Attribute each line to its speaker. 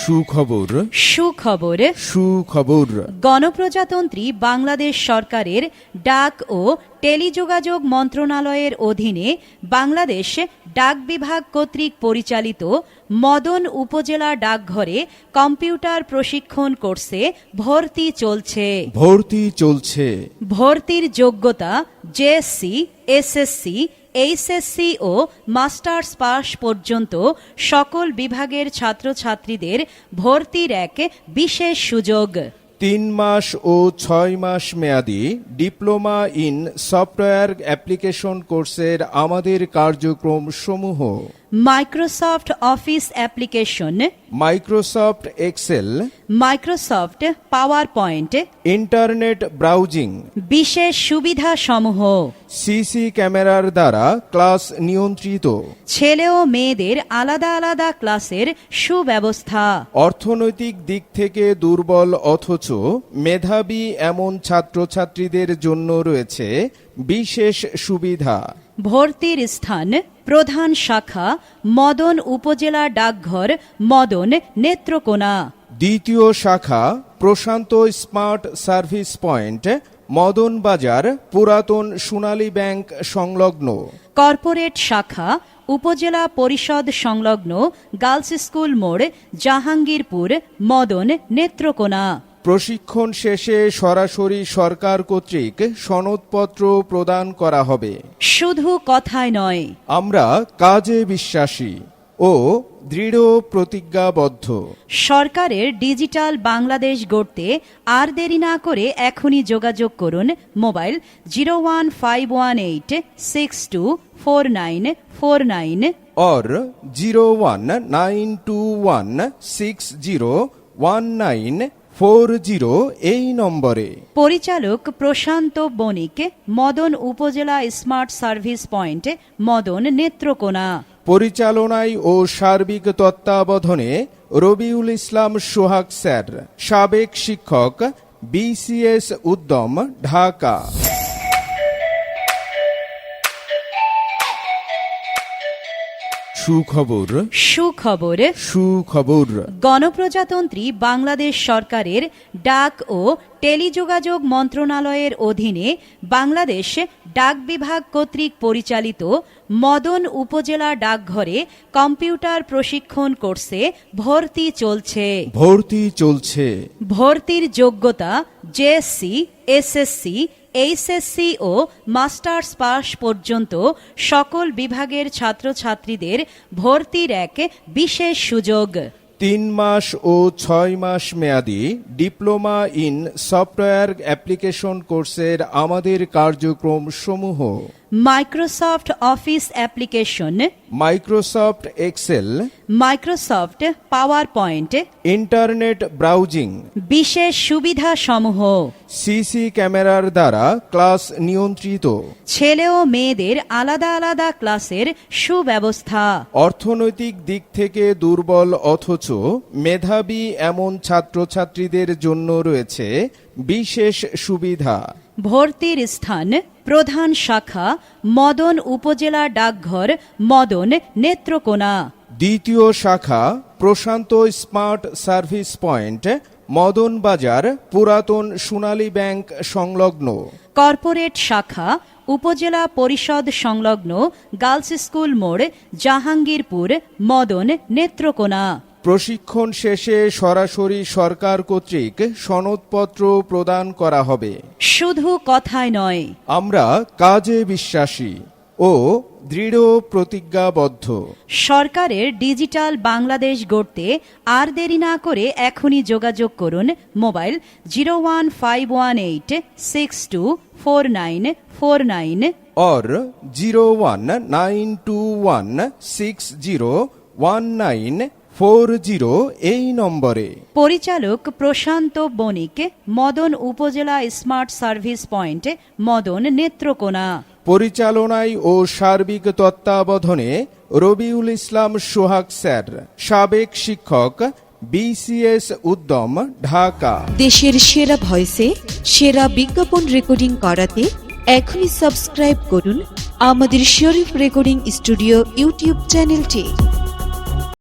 Speaker 1: সুখবর।
Speaker 2: সুখবর।
Speaker 1: সুখবর।
Speaker 2: গণপ্রজাতন্ত্রী বাংলাদেশ সরকারের ডাক ও টেলিযোগাযোগ মন্ত্রণালয়ের অধীনে বাংলাদেশ ডাক বিভাগ কর্তৃক পরিচালিত মদন উপজেলা ডাকঘরে কম্পিউটার প্রশিক্ষণ কোর্সে ভর্তি চলছে।
Speaker 1: ভর্তি চলছে।
Speaker 2: ভর্তির যোগ্যতা জেএসসি এসএসসি এইচএসসি ও মাস্টার্স পাস পর্যন্ত সকল বিভাগের ছাত্রছাত্রীদের ভর্তির এক বিশেষ সুযোগ।
Speaker 1: তিন মাস ও ছয় মাস মেয়াদি ডিপ্লোমা ইন সফটওয়্যার অ্যাপ্লিকেশন কোর্সের আমাদের কার্যক্রম সমূহ
Speaker 2: Microsoft Office application
Speaker 1: Microsoft Excel
Speaker 2: Microsoft PowerPoint
Speaker 1: internet browsing
Speaker 2: বিশেষ সুবিধা সমূহ
Speaker 1: সিসি ক্যামেরার দ্বারা ক্লাস নিয়ন্ত্রিত
Speaker 2: ছেলে ও মেয়েদের আলাদা আলাদা ক্লাসের সুব্যবস্থা
Speaker 1: অর্থনৈতিক দিক থেকে দুর্বল অথচ মেধাবী এমন ছাত্রছাত্রীদের জন্য রয়েছে বিশেষ সুবিধা।
Speaker 2: ভর্তির স্থান প্রধান শাখা মদন উপজেলা ডাকঘর মদন নেত্রকোনা।
Speaker 1: দ্বিতীয় শাখা Prashanta smart service point Madan Bazar পুরাতন সোনালী ব্যাংক সংলগ্ন।
Speaker 2: কর্পোরেট শাখা উপজেলা পরিষদ সংলগ্ন গার্লস স্কুল মোড় জাহাঙ্গীরপুর মদন নেত্রকোনা।
Speaker 1: প্রশিক্ষণ শেষে সরাসরি সরকার কর্তৃক সনদপত্র প্রদান করা হবে।
Speaker 2: শুধু কথায় নয়।
Speaker 1: আমরা কাজে বিশ্বাসী ও দৃঢ় প্রতিজ্ঞাবদ্ধ।
Speaker 2: সরকারের ডিজিটাল বাংলাদেশ গড়তে আর দেরি না করে এখনই যোগাযোগ করুন mobile zero one five one eight six two four nine four nine.
Speaker 1: Or zero one nine two one six zero one nine four zero এই নম্বরে।
Speaker 2: পরিচালক Prashanta Banik Madan Upazila smart service point Madan Netrokona.
Speaker 1: পরিচালনায় ও সার্বিক তত্ত্বাবধানে রবিউল ইসলাম সোহাগ sir সাবেক শিক্ষক BCS উদ্যম ঢাকা। সুখবর।
Speaker 2: সুখবর।
Speaker 1: সুখবর।
Speaker 2: গণপ্রজাতন্ত্রী বাংলাদেশ সরকারের ডাক ও টেলিযোগাযোগ মন্ত্রণালয়ের অধীনে বাংলাদেশ ডাক বিভাগ কর্তৃক পরিচালিত মদন উপজেলা ডাকঘরে কম্পিউটার প্রশিক্ষণ কোর্সে ভর্তি চলছে।
Speaker 1: ভর্তি চলছে।
Speaker 2: ভর্তির যোগ্যতা জেএসসি এসএসসি এইচএসসি ও মাস্টার্স পাস পর্যন্ত সকল বিভাগের ছাত্রছাত্রীদের ভর্তির এক বিশেষ সুযোগ।
Speaker 1: তিন মাস ও ছয় মাস মেয়াদি ডিপ্লোমা ইন সফটওয়্যার অ্যাপ্লিকেশন কোর্সের আমাদের কার্যক্রম সমূহ
Speaker 2: Microsoft Office application
Speaker 1: Microsoft Excel
Speaker 2: Microsoft PowerPoint
Speaker 1: internet browsing
Speaker 2: বিশেষ সুবিধা সমূহ
Speaker 1: সিসি ক্যামেরার দ্বারা ক্লাস নিয়ন্ত্রিত
Speaker 2: ছেলে ও মেয়েদের আলাদা আলাদা ক্লাসের সুব্যবস্থা
Speaker 1: অর্থনৈতিক দিক থেকে দুর্বল অথচ মেধাবী এমন ছাত্রছাত্রীদের জন্য রয়েছে বিশেষ সুবিধা।
Speaker 2: ভর্তির স্থান প্রধান শাখা মদন উপজেলা ডাকঘর মদন নেত্রকোনা।
Speaker 1: দ্বিতীয় শাখা Prashanta smart service point Madan Bazar পুরাতন সোনালী ব্যাংক সংলগ্ন।
Speaker 2: কর্পোরেট শাখা উপজেলা পরিষদ সংলগ্ন গার্লস স্কুল মোড় জাহাঙ্গীরপুর মদন নেত্রকোনা।
Speaker 1: প্রশিক্ষণ শেষে সরাসরি সরকার কর্তৃক সনদপত্র প্রদান করা হবে।
Speaker 2: শুধু কথায় নয়।
Speaker 1: আমরা কাজে বিশ্বাসী ও দৃঢ় প্রতিজ্ঞাবদ্ধ।
Speaker 2: সরকারের ডিজিটাল বাংলাদেশ গড়তে আর দেরি না করে এখনই যোগাযোগ করুন mobile zero one five one eight six two four nine four nine.
Speaker 1: Or zero one nine two one six zero one nine four zero এই নম্বরে।
Speaker 2: পরিচালক Prashanta Banik Madan Upazila smart service point Madan Netrokona.
Speaker 1: পরিচালনায় ও সার্বিক তত্ত্বাবধানে রবিউল ইসলাম সোহাগ sir সাবেক শিক্ষক BCS উদ্যম ঢাকা।
Speaker 3: দেশের সেরা ভয়েসে সেরা বিজ্ঞাপন রেকর্ডিং করাতে এখনই সাবস্ক্রাইব করুন আমাদের শরীফ রেকর্ডিং স্টুডিও ইউটিউব চ্যানেলটি।